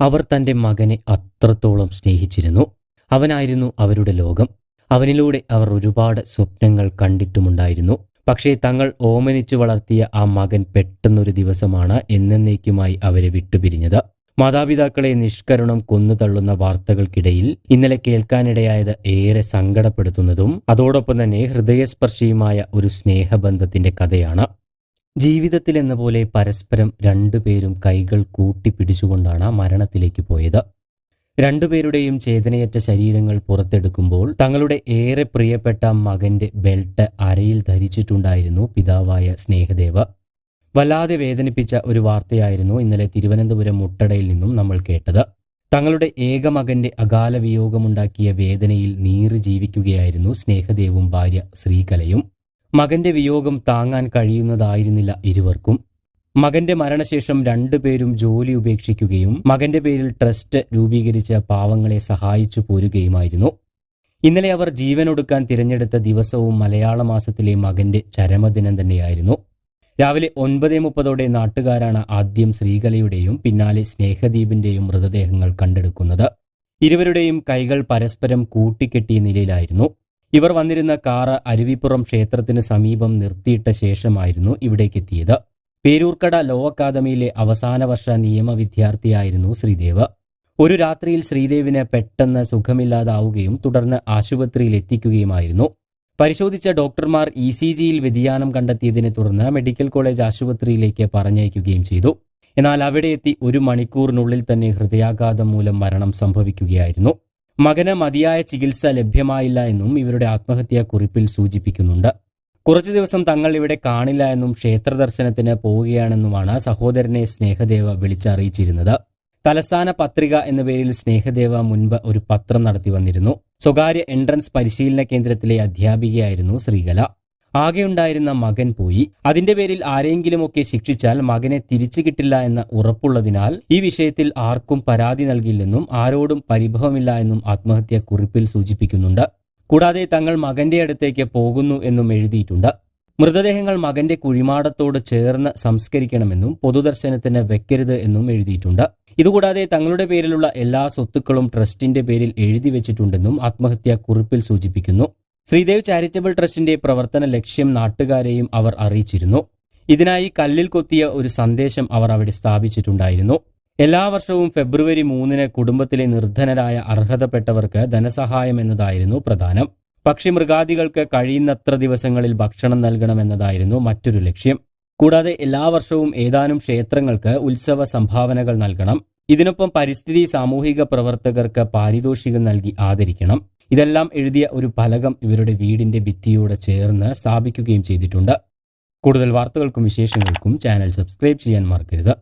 അവർ തന്റെ മകനെ അത്രത്തോളം സ്നേഹിച്ചിരുന്നു. അവനായിരുന്നു അവരുടെ ലോകം. അവനിലൂടെ അവർ ഒരുപാട് സ്വപ്നങ്ങൾ കണ്ടിട്ടുമുണ്ടായിരുന്നു. പക്ഷേ തങ്ങൾ ഓമനിച്ചു വളർത്തിയ ആ മകൻ പെട്ടെന്നൊരു ദിവസമാണ് എന്നേക്കുമായി അവരെ വിട്ടുപിരിഞ്ഞത്. മാതാപിതാക്കളെ നിഷ്കരുണം കൊന്നുതള്ളുന്ന വാർത്തകൾക്കിടയിൽ ഇന്നലെ കേൾക്കാനിടയായത് ഏറെ സങ്കടപ്പെടുത്തുന്നതും അതോടൊപ്പം തന്നെ ഹൃദയസ്പർശിയുമായ ഒരു സ്നേഹബന്ധത്തിന്റെ കഥയാണ്. ജീവിതത്തിൽ എന്ന പോലെ പരസ്പരം രണ്ടുപേരും കൈകൾ കൂട്ടിപ്പിടിച്ചുകൊണ്ടാണ് മരണത്തിലേക്ക് പോയത്. രണ്ടുപേരുടെയും ചേതനയറ്റ ശരീരങ്ങൾ പുറത്തെടുക്കുമ്പോൾ തങ്ങളുടെ ഏറെ പ്രിയപ്പെട്ട മകന്റെ ബെൽറ്റ് അരയിൽ ധരിച്ചിട്ടുണ്ടായിരുന്നു പിതാവായ സ്നേഹദേവ. വല്ലാതെ വേദനിപ്പിച്ച ഒരു വാർത്തയായിരുന്നു ഇന്നലെ തിരുവനന്തപുരം മുട്ടടയിൽ നിന്നും നമ്മൾ കേട്ടത്. തങ്ങളുടെ ഏക മകന്റെ അകാല വിയോഗമുണ്ടാക്കിയ വേദനയിൽ നീറി ജീവിക്കുകയായിരുന്നു സ്നേഹദേവും ഭാര്യ ശ്രീകലയും. മകന്റെ വിയോഗം താങ്ങാൻ കഴിയുന്നതായിരുന്നില്ല ഇരുവർക്കും. മകന്റെ മരണശേഷം രണ്ടുപേരും ജോലി ഉപേക്ഷിക്കുകയും മകന്റെ പേരിൽ ട്രസ്റ്റ് രൂപീകരിച്ച പാവങ്ങളെ സഹായിച്ചു പോരുകയുമായിരുന്നു. ഇന്നലെ അവർ ജീവനൊടുക്കാൻ തിരഞ്ഞെടുത്ത ദിവസവും മലയാള മാസത്തിലെ മകന്റെ ചരമദിനം തന്നെയായിരുന്നു. രാവിലെ ഒൻപത് മുപ്പതോടെ നാട്ടുകാരാണ് ആദ്യം ശ്രീകലയുടെയും പിന്നാലെ സ്നേഹദീപിന്റെയും മൃതദേഹങ്ങൾ കണ്ടെടുക്കുന്നത്. ഇരുവരുടെയും കൈകൾ പരസ്പരം കൂട്ടിക്കെട്ടിയ നിലയിലായിരുന്നു. ഇവർ വന്നിരുന്ന കാറ് അരുവിപ്പുറം ക്ഷേത്രത്തിന് സമീപം നിർത്തിയിട്ട ശേഷമായിരുന്നു ഇവിടേക്കെത്തിയത്. പേരൂർക്കട ലോ അക്കാദമിയിലെ അവസാന വർഷ നിയമ വിദ്യാർത്ഥിയായിരുന്നു ശ്രീദേവ്. ഒരു രാത്രിയിൽ ശ്രീദേവിന് പെട്ടെന്ന് സുഖമില്ലാതാവുകയും തുടർന്ന് ആശുപത്രിയിൽ എത്തിക്കുകയുമായിരുന്നു. പരിശോധിച്ച ഡോക്ടർമാർ ഇ സി ജിയിൽ വ്യതിയാനം കണ്ടെത്തിയതിനെ തുടർന്ന് മെഡിക്കൽ കോളേജ് ആശുപത്രിയിലേക്ക് പറഞ്ഞയക്കുകയും ചെയ്തു. എന്നാൽ അവിടെ എത്തി ഒരു മണിക്കൂറിനുള്ളിൽ തന്നെ ഹൃദയാഘാതം മൂലം മരണം സംഭവിക്കുകയായിരുന്നു. മകന് മതിയായ ചികിത്സ ലഭ്യമായില്ല എന്നും ഇവരുടെ ആത്മഹത്യാ കുറിപ്പിൽ സൂചിപ്പിക്കുന്നുണ്ട്. കുറച്ചു ദിവസം തങ്ങൾ ഇവിടെ കാണില്ല എന്നും ക്ഷേത്ര ദർശനത്തിന് പോവുകയാണെന്നുമാണ് സഹോദരനെ സ്നേഹദേവ വിളിച്ചറിയിച്ചിരുന്നത്. തലസ്ഥാന പത്രിക എന്ന പേരിൽ സ്നേഹദേവ മുൻപ് ഒരു പത്രം നടത്തി വന്നിരുന്നു. സ്വകാര്യ എൻട്രൻസ് പരിശീലന കേന്ദ്രത്തിലെ അധ്യാപികയായിരുന്നു ശ്രീകല. ആകെയുണ്ടായിരുന്ന മകൻ പോയി. അതിന്റെ പേരിൽ ആരെങ്കിലുമൊക്കെ ശിക്ഷിച്ചാൽ മകനെ തിരിച്ചു കിട്ടില്ല എന്ന ഉറപ്പുള്ളതിനാൽ ഈ വിഷയത്തിൽ ആർക്കും പരാതി നൽകില്ലെന്നും ആരോടും പരിഭവമില്ല എന്നും ആത്മഹത്യാ കുറിപ്പിൽ സൂചിപ്പിക്കുന്നുണ്ട്. കൂടാതെ തങ്ങൾ മകന്റെ അടുത്തേക്ക് പോകുന്നു എന്നും എഴുതിയിട്ടുണ്ട്. മൃതദേഹങ്ങൾ മകന്റെ കുഴിമാടത്തോട് ചേർന്ന് സംസ്കരിക്കണമെന്നും പൊതുദർശനത്തിന് വെക്കരുത് എന്നും എഴുതിയിട്ടുണ്ട്. ഇതുകൂടാതെ തങ്ങളുടെ പേരിലുള്ള എല്ലാ സ്വത്തുക്കളും ട്രസ്റ്റിന്റെ പേരിൽ എഴുതി വെച്ചിട്ടുണ്ടെന്നും ആത്മഹത്യാ കുറിപ്പിൽ സൂചിപ്പിക്കുന്നു. ശ്രീദേവ് ചാരിറ്റബിൾ ട്രസ്റ്റിന്റെ പ്രവർത്തന ലക്ഷ്യം നാട്ടുകാരെയും അവർ അറിയിച്ചിരുന്നു. ഇതിനായി കല്ലിൽ കൊത്തിയ ഒരു സന്ദേശം അവർ അവിടെ സ്ഥാപിച്ചിട്ടുണ്ടായിരുന്നു. എല്ലാ വർഷവും ഫെബ്രുവരി മൂന്നിന് കുടുംബത്തിലെ നിർധനരായ അർഹതപ്പെട്ടവർക്ക് ധനസഹായം എന്നതായിരുന്നു പ്രധാനം. പക്ഷി മൃഗാദികൾക്ക് കഴിയുന്നത്ര ദിവസങ്ങളിൽ ഭക്ഷണം നൽകണമെന്നതായിരുന്നു മറ്റൊരു ലക്ഷ്യം. കൂടാതെ എല്ലാ വർഷവും ഏതാനും ക്ഷേത്രങ്ങൾക്ക് ഉത്സവ സംഭാവനകൾ നൽകണം. ഇതിനൊപ്പം പരിസ്ഥിതി സാമൂഹിക പ്രവർത്തകർക്ക് പാരിതോഷികം നൽകി ആദരിക്കണം. ഇതെല്ലാം എഴുതിയ ഒരു ഫലകം ഇവരുടെ വീടിന്റെ ഭിത്തിയോട് ചേർന്ന് സ്ഥാപിക്കുകയും ചെയ്തിട്ടുണ്ട്. കൂടുതൽ വാർത്തകൾക്കും വിശേഷങ്ങൾക്കും ചാനൽ സബ്സ്ക്രൈബ് ചെയ്യാൻ മറക്കരുത്.